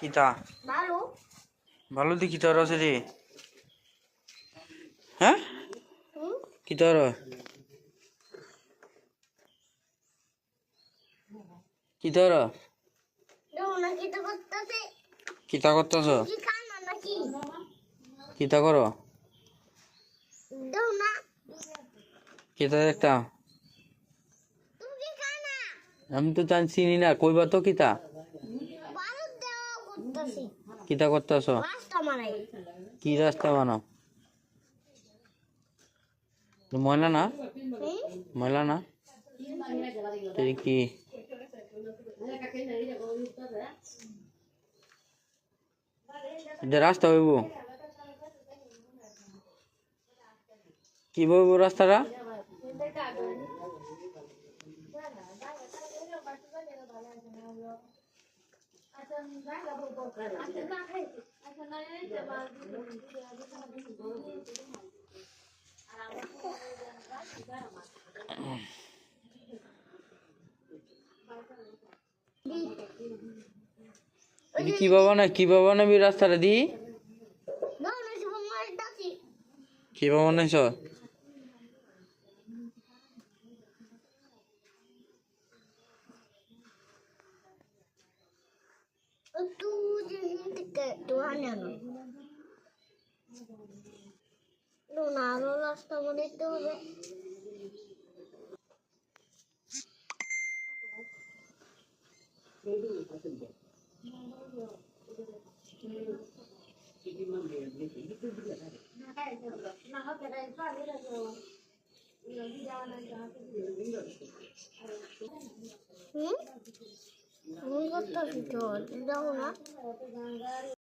কিতা? ভালো। দি কিতা আছে রে। হ্যাঁ? কিতা র কিতা র দাও না কিতা করতেছে? কিতা কর? কিতা দেখতা তুমি কি খানা আমি তো জান চিনি না, কইবা তো কিতা? কিতা করতেছ? কি রাস্তা বানাও? ময়লা না? ময়লা না? কি? রাস্তা হইব। কি বইব রাস্তাটা? কি বাবা না কি বাবা নেবি রাস্তাটা দি না কি? বাবা নাইছ থেকে দোকানে আনো দাও না, আরও রাস্তা বানাইতে হবে। হুম? আমি করতেছি তো দাও না।